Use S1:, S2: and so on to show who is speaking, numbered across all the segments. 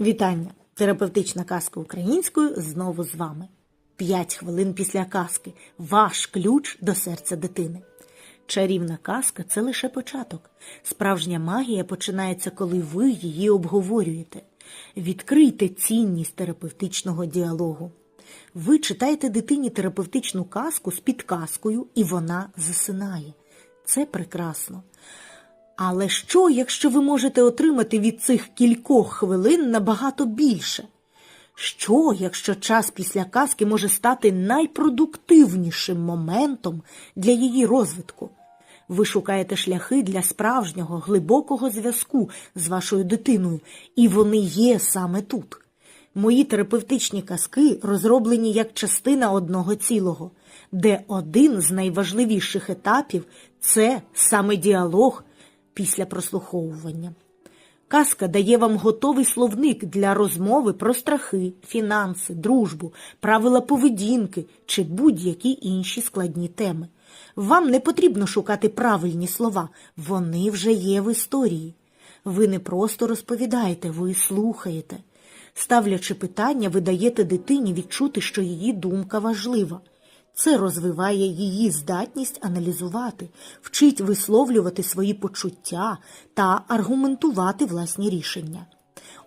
S1: Вітання! Терапевтична казка українською знову з вами. П'ять хвилин після казки. Ваш ключ до серця дитини. Чарівна казка це лише початок. Справжня магія починається, коли ви її обговорюєте. Відкрийте цінність терапевтичного діалогу. Ви читаєте дитині терапевтичну казку з підказкою, і вона засинає. Це прекрасно. Але що, якщо ви можете отримати від цих кількох хвилин набагато більше? Що, якщо час після казки може стати найпродуктивнішим моментом для її розвитку? Ви шукаєте шляхи для справжнього глибокого зв'язку з вашою дитиною, і вони є саме тут. Мої терапевтичні казки розроблені як частина одного цілого, де один з найважливіших етапів це саме діалог після прослуховування. Казка дає вам готовий словник для розмови про страхи, фінанси, дружбу, правила поведінки чи будь-які інші складні теми. Вам не потрібно шукати правильні слова, вони вже є в історії. Ви не просто розповідаєте, ви слухаєте. Ставлячи питання, ви даєте дитині відчути, що її думка важлива. Це розвиває її здатність аналізувати, вчить висловлювати свої почуття та аргументувати власні рішення.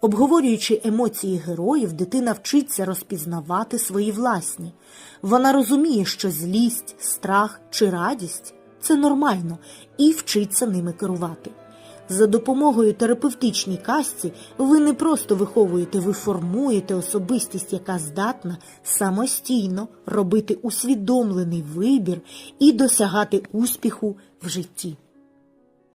S1: Обговорюючи емоції героїв, дитина вчиться розпізнавати свої власні. Вона розуміє, що злість, страх чи радість це нормально, і вчиться ними керувати. За допомогою терапевтичній казці ви не просто виховуєте, ви формуєте особистість, яка здатна самостійно робити усвідомлений вибір і досягати успіху в житті.